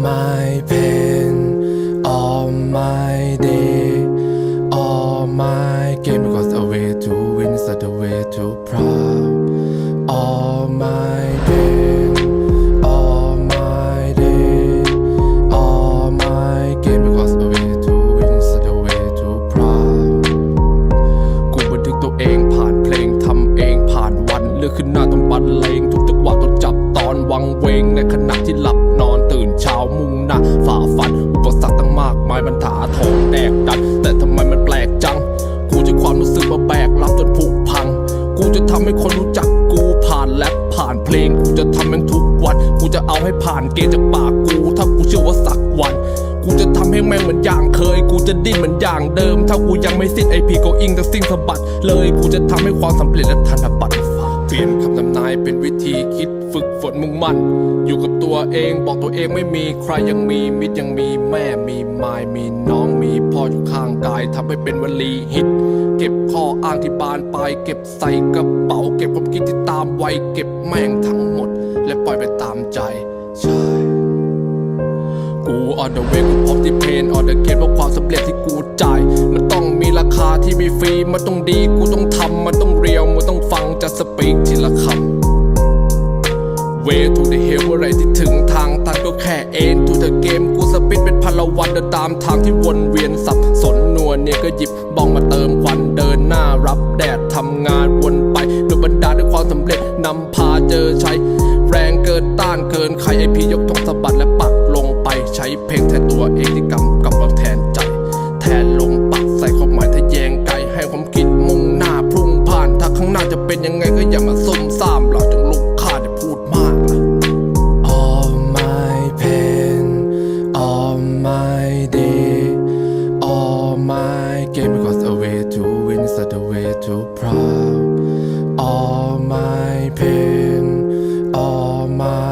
my pain, all my day, all my game. Because the way to win is the way to proud. All my pain, all my day, all my game. Because the way to win is the way to proud. กูบันทึกตัวเองผ่านเพลงทำเองผ่านวันเลือกขึ้นหน้าต้องบันเลงทุก วังเวงในขณะที่หลับนอนตื่นเช้ามุ่งหน้าฝ่าฟัน อุปสรรคตั้งมากมายมันถาโถมแดกดัน แต่ทำไมมันแปลกจัง กูจะความรู้สึกมาแบกรับจนผุพัง กูจะทำให้คนรู้จักกูผ่านแรปผ่านเพลง กูจะทำแม่งทุกวัน กูจะเอาให้ผ่านเกณฑ์จากปากกู ถ้ากูเชื่อว่าสักวัน กูจะทำให้แม่งเหมือนอย่างเคย กูจะดิ้นเหมือนอย่างเดิม ถ้ากูยังไม่สิ้นไอพีก็อิงแต่สิ้นสะบัดเลย กูจะทำให้ความสำเร็จและธนบัตรฟ้าเปลี่ยนคำทำนายเป็นวิธีคิดฝึก มุ่งมั่น อยู่กับตัวเองบอกตัวเองไม่มีใครยังมีมิตรยังมีแม่มีไม้มีน้องมีพ่ออยู่ข้างกายทำให้เป็นวลีฮิต เก็บข้ออ้างที่บานปลายเก็บใส่กระเป๋า เก็บความคิดที่ตามไวเก็บแม่งทั้งหมด และปล่อยไปตามใจใช่กู on the way กูพบที่เพน on the gate เพราะความสำเร็จที่กูจ่าย มันต้องมีราคาที่มีฟรี มันต้องดี กูต้องทำ มันต้องเรียว มันต้องฟังจะสปีกทีละคำ Way to the hill เมื่อไรที่ถึงทางตันก็แค่เอ็น to the game กูสปิดเป็นพันละวันเดินตามทางที่วนเวียนสับสนนัวเนี่ยก็หยิบบองมาเติมควันเดินหน้ารับแดดทำงานวนไปโดยบันดาลด้วยความสำเร็จนำพาเจอใช้ แรงเกินต้านเกินใครไอพียกธงสะบัดและปักลงไปใช้เพลงแทนตัวเองที่กำกับเอแทนใจ แทนลมปักใส่ความหมายทะแยงไกลให้ความคิดมุ่งหน้าพุ่งผ่านถ้าข้างหน้าจะเป็นยังไงก็อย่ามาซุ่มซ่ามเราจงลุก all my pain, all my